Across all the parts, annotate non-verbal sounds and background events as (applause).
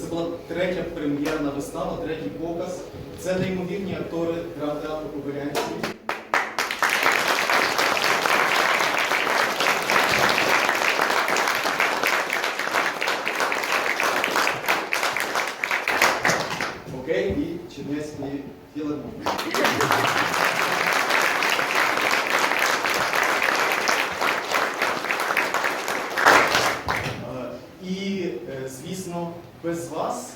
це була третя прем'єрна вистава, третій показ. Це неймовірні актори драмтеатру Кобилянський. Окей, і Чернецький філармонії. Е, І, звісно, без вас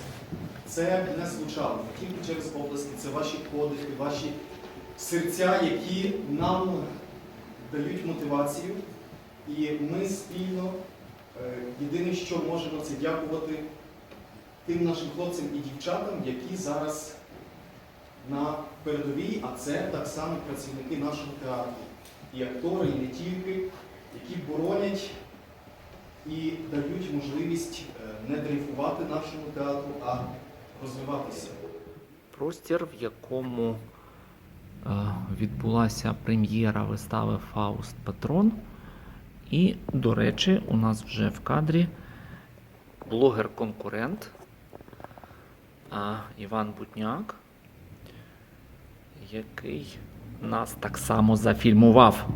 це не звучало. Тільки через обласки, це ваші подихи, ваші серця, які нам дають мотивацію. І ми спільно е, єдине, що можемо, це дякувати тим нашим хлопцям і дівчатам, які зараз на передовій, а це так само працівники нашого театру. І актори, і не тільки, які боронять і дають можливість е, не дрейфувати нашому театру, а розвиватися. Простір, в якому е, відбулася прем'єра вистави Фауст Патрон. І, до речі, у нас вже в кадрі блогер-конкурент Іван Бутняк, який нас так само зафільмував.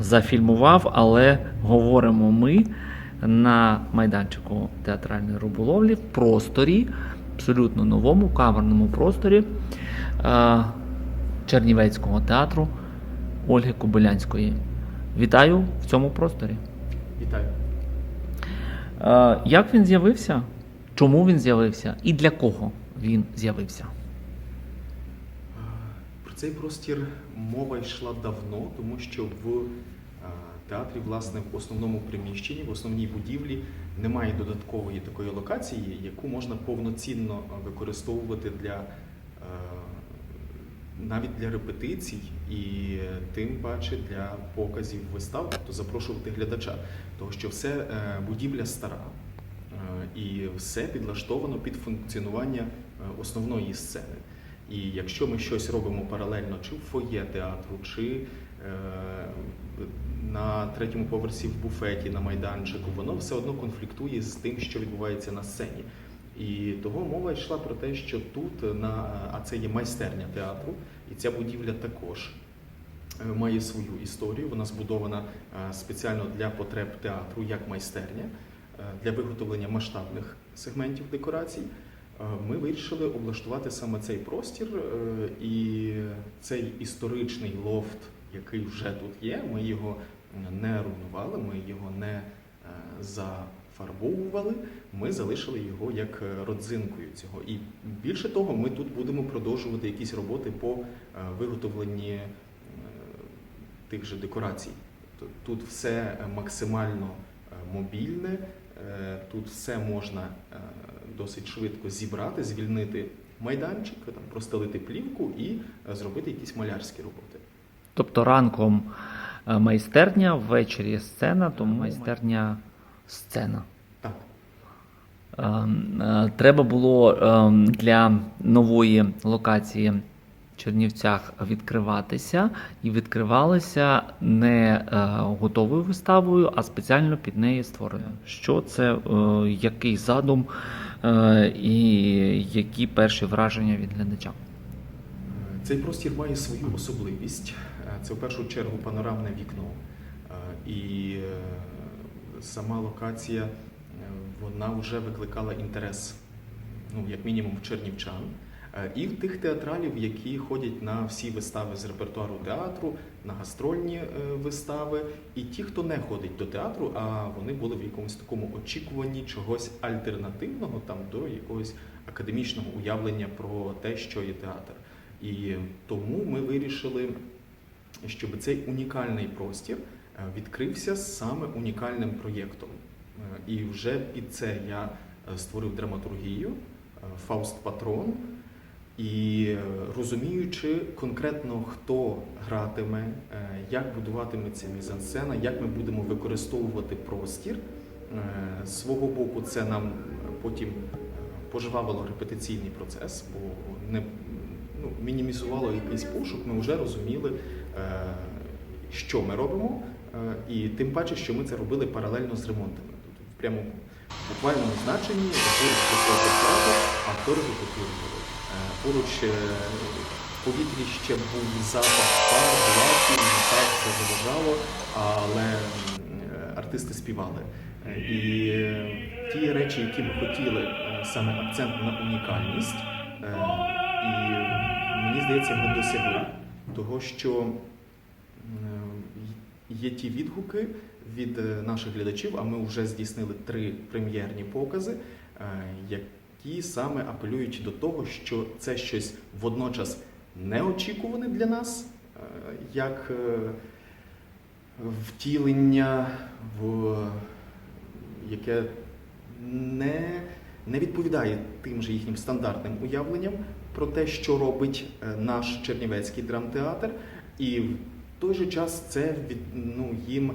Зафільмував, але говоримо ми на майданчику театральної риболовлі в просторі, абсолютно новому камерному просторі е, Чернівецького театру Ольги Кобилянської. Вітаю в цьому просторі. Вітаю. Е, як він з'явився? Чому він з'явився? І для кого він з'явився? Про цей простір мова йшла давно, тому що в е, театрі, власне, в основному приміщенні, в основній будівлі немає додаткової такої локації, яку можна повноцінно використовувати для е, навіть для репетицій і тим паче для показів вистав, тобто запрошувати глядача. Тому що все е, будівля стара. е, І все підлаштовано під функціонування е, основної сцени. І якщо ми щось робимо паралельно, чи в фоє театру, чи е, на третьому поверсі в буфеті, на майданчику, воно все одно конфліктує з тим, що відбувається на сцені. І того мова йшла про те, що тут, на, а це є майстерня театру, і ця будівля також е, має свою історію. Вона збудована е, спеціально для потреб театру як майстерня, е, для виготовлення масштабних сегментів декорацій. Е, Ми вирішили облаштувати саме цей простір, е, і цей історичний лофт, який вже тут є, ми його не руйнували, ми його не е, зафарбовували, ми залишили його як е, родзинкою цього. І більше того, ми тут будемо продовжувати якісь роботи по е, виготовленні тих же декорацій. Тут все максимально мобільне, тут все можна досить швидко зібрати, звільнити майданчик, там, простелити плівку і зробити якісь малярські роботи. Тобто ранком е, майстерня, ввечері сцена, тому майстерня сцена. Ем, е, Треба було ем, для нової локації в Чернівцях відкриватися, і відкривалися не е, готовою виставою, а спеціально під неї створеною. Що це, який задум і які перші враження від глядача? Цей простір має свою особливість. Е, Це в першу чергу панорамне вікно. Е, І е, сама локація вона вже викликала інтерес, ну, як мінімум, в чернівчан. І в тих театралів, які ходять на всі вистави з репертуару театру, на гастрольні вистави, і ті, хто не ходить до театру, а вони були в якомусь такому очікуванні чогось альтернативного, там до якогось академічного уявлення про те, що є театр. І тому ми вирішили, щоб цей унікальний простір е, відкрився саме унікальним проєктом. Е, І вже під це я е, створив драматургію Фауст Патрон. І розуміючи конкретно, хто гратиме, як будуватиметься мізансцена, як ми будемо використовувати простір, з свого боку, це нам потім пожвавило репетиційний процес, бо не ну, мінімізувало якийсь пошук, ми вже розуміли, що ми робимо, е, і тим паче, що ми це робили паралельно з ремонтами. в прямому буквальному значенні театру актори репетирували. Е, Поруч е, в повітрі ще був запах пар, лаків, і так це заважало, але е, артисти співали. Е, І е, ті речі, які ми хотіли, е, саме акцент на унікальність, е, і мені здається, ми досягли того, що е, є ті відгуки від е, наших глядачів, а ми вже здійснили три прем'єрні покази, е, які саме апелюють до того, що це щось водночас неочікуване для нас, як втілення, в яке не, не відповідає тим же їхнім стандартним уявленням про те, що робить е, наш Чернівецький драмтеатр, і в той же час це від, ну, їм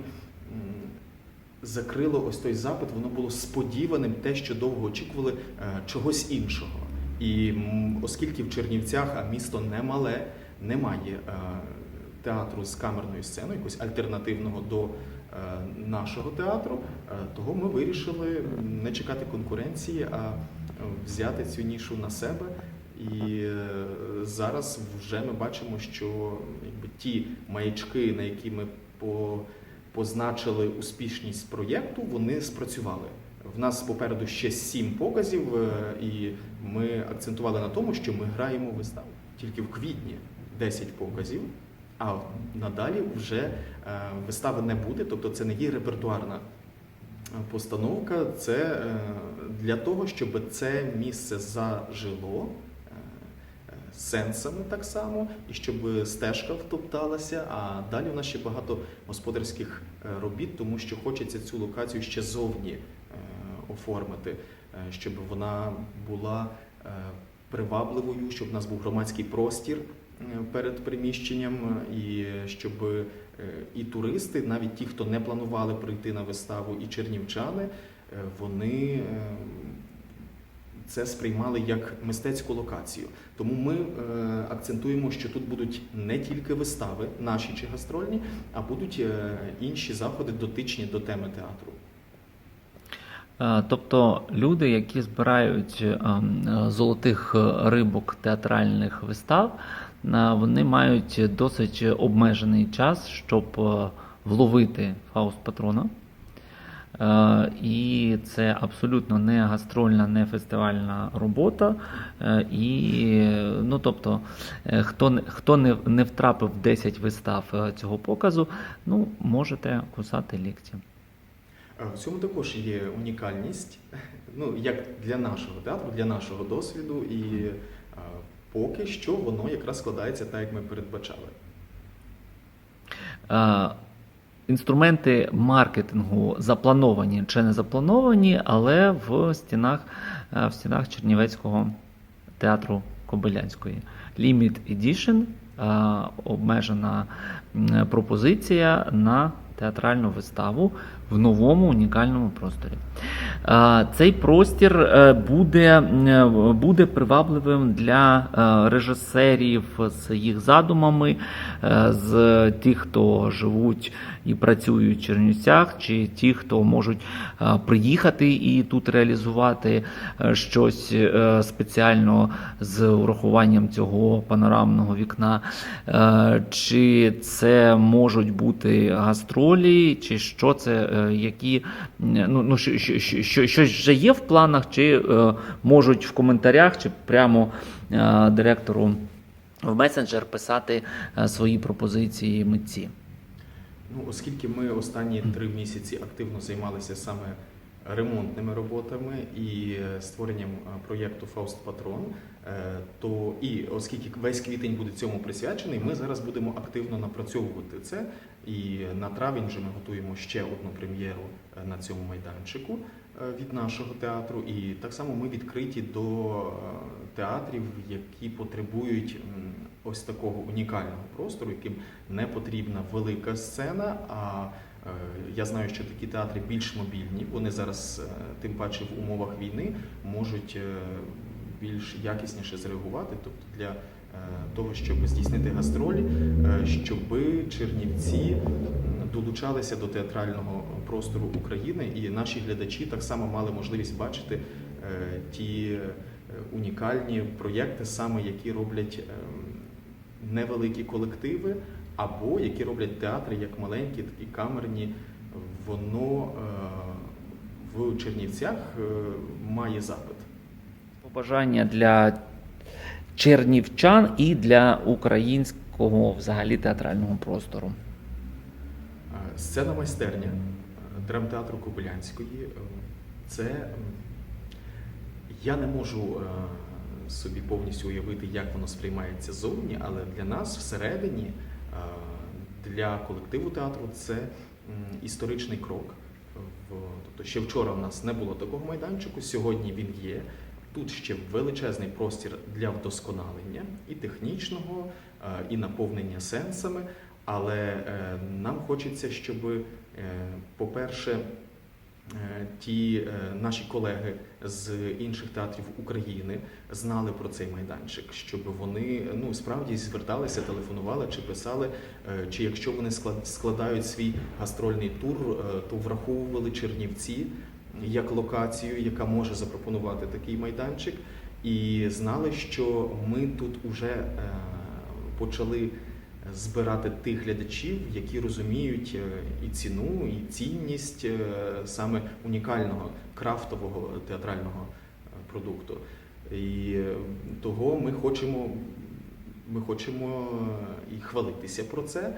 закрило ось той запит, воно було сподіваним, те, що довго очікували е, чогось іншого. І оскільки в Чернівцях, а місто не мале, немає е, театру з камерною сценою, якогось альтернативного до нашого театру, того ми вирішили не чекати конкуренції, а взяти цю нішу на себе. І е, зараз вже ми бачимо, що якби ті маячки, на які ми по, позначили успішність проєкту, вони спрацювали. В нас попереду ще сім показів, е, і ми акцентували на тому, що ми граємо виставу. Тільки в квітні 10 показів, а надалі вже е, вистави не буде, тобто це не є репертуарна постановка. Це для того, щоб це місце зажило сенсами так само, і щоб стежка втопталася. А далі у нас ще багато господарських е, робіт, тому що хочеться цю локацію ще зовні е, оформити, е, щоб вона була привабливою, щоб у нас був громадський простір перед приміщенням, і щоб і туристи, навіть ті, хто не планували прийти на виставу, і чернівчани, вони це сприймали як мистецьку локацію. Тому ми е, акцентуємо, що тут будуть не тільки вистави, наші чи гастрольні, а будуть е, інші заходи дотичні до теми театру. Е, Тобто люди, які збирають е, золотих рибок театральних вистав, е, вони мають досить обмежений час, щоб вловити Фауст Патрона. Е, І це абсолютно не гастрольна, не фестивальна робота. Е, І, ну, тобто, е, хто, хто не, не втрапив 10 вистав цього показу, ну, можете кусати лікті. В цьому також є унікальність, (laughs) ну як для нашого театру, для нашого досвіду, і поки що воно якраз складається так, як ми передбачали. Інструменти маркетингу заплановані чи не заплановані, але в стінах, е, в стінах Чернівецького театру Кобилянської. Limit Edition, е, обмежена пропозиція на театральну виставу в новому унікальному просторі. Цей простір е, буде, е, буде привабливим для е, режисерів з їх задумами, з тих, хто живуть і працюють в Чернівцях, чи ті, хто можуть приїхати і тут реалізувати щось спеціально з урахуванням цього панорамного вікна, чи це можуть бути гастролі, чи що це, які ну, ну що, що, що, що, щось вже є в планах, чи е, можуть в коментарях, чи прямо е, директору в месенджер писати е, свої пропозиції митці. Ну, оскільки ми останні три місяці активно займалися саме ремонтними роботами і е, створенням е, проєкту Фауст Патрон, е, то і оскільки весь квітень буде цьому присвячений, ми зараз будемо активно напрацьовувати це. І на травень вже ми готуємо ще одну прем'єру на цьому майданчику від нашого театру. І так само ми відкриті до театрів, які потребують ось такого унікального простору, яким не потрібна велика сцена. А я знаю, що такі театри більш мобільні. Вони зараз, е, тим паче в умовах війни, можуть е, більш якісніше зреагувати. Тобто для е, того, щоб здійснити гастролі, е, щоб Чернівці долучалися до театрального простору України, і наші глядачі так само мали можливість бачити е, ті е, унікальні проєкти, саме які роблять е, невеликі колективи, або які роблять театри як маленькі, такі камерні. Воно е, в Чернівцях е, має запит. Побажання для чернівчан і для українського взагалі театрального простору. Е, Сцена майстерня драмтеатру Кобилянської. Це я не можу собі повністю уявити, як воно сприймається зовні, але для нас всередині, для колективу театру, це історичний крок. Тобто ще вчора в нас не було такого майданчику, сьогодні він є. Тут ще величезний простір для вдосконалення і технічного, е, і наповнення сенсами. Але е, нам хочеться, щоб, е, по-перше, е, ті е, наші колеги з інших театрів України знали про цей майданчик, щоб вони ну справді зверталися, телефонували чи писали, е, чи якщо вони склад- складають свій гастрольний тур, е, то враховували Чернівці як локацію, яка може запропонувати такий майданчик, і знали, що ми тут уже е, почали збирати тих глядачів, які розуміють е, і ціну, і цінність е, саме унікального крафтового театрального е, продукту. І того ми хочемо. Ми хочемо і хвалитися про це,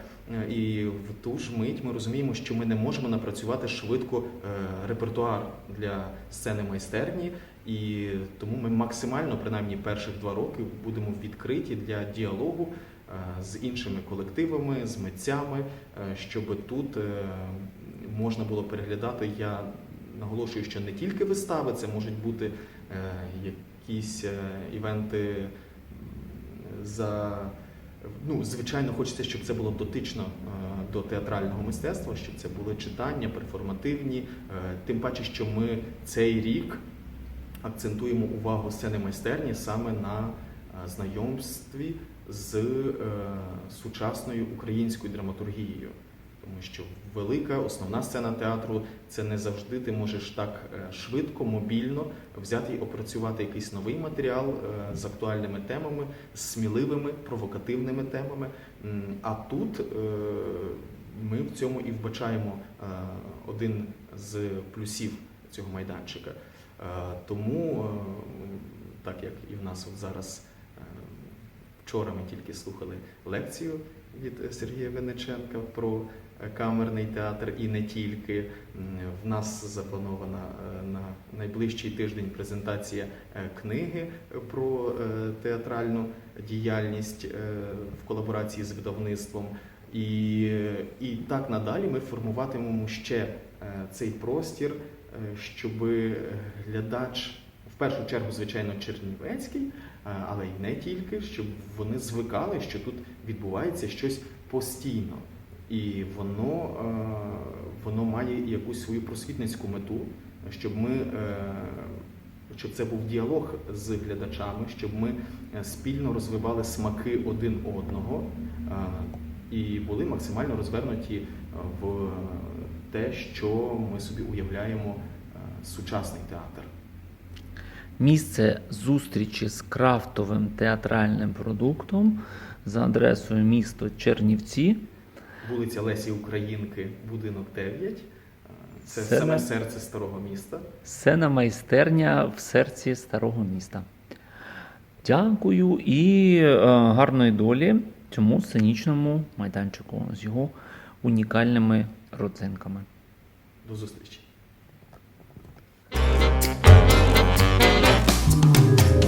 і в ту ж мить ми розуміємо, що ми не можемо напрацювати швидко репертуар для сцени майстерні, і тому ми максимально, принаймні перших два роки, будемо відкриті для діалогу з іншими колективами, з митцями, е, щоб тут е, можна було переглядати. Я наголошую, що не тільки вистави, це можуть бути е, якісь е, івенти за. Ну, звичайно, хочеться, щоб це було дотично е, до театрального мистецтва, щоб це були читання, перформативні. Е, Тим паче, що ми цей рік акцентуємо увагу сцени майстерні саме на е, знайомстві з е, сучасною українською драматургією. Тому що велика основна сцена театру це не завжди ти можеш так е, швидко, мобільно взяти і опрацювати якийсь новий матеріал е, з актуальними темами, з сміливими, провокативними темами. А тут ми в цьому і вбачаємо один з плюсів цього майданчика. Тому, так як і в нас от зараз вчора ми тільки слухали лекцію від Сергія Винниченка про камерний театр і не тільки. В нас запланована е, на найближчий тиждень презентація е, книги про е, театральну діяльність в колаборації з видавництвом. І, і так надалі ми формуватимемо ще цей простір, щоб глядач, в першу чергу, звичайно, чернівецький, але й не тільки, щоб вони звикали, що тут відбувається щось постійно. І воно, е, воно має якусь свою просвітницьку мету, щоб ми. е, Щоб це був діалог з глядачами, щоб ми е, спільно розвивали смаки один одного е, і були максимально розвернуті е, в те, що ми собі уявляємо е, сучасний театр. Місце зустрічі з крафтовим театральним продуктом за адресою місто Чернівці. Вулиця Лесі Українки, будинок 9. Е, Це Сцена. саме серце старого міста. Сцена майстерня в серці старого міста. Дякую і е, гарної долі цьому сценічному майданчику з його унікальними родзинками. До зустрічі.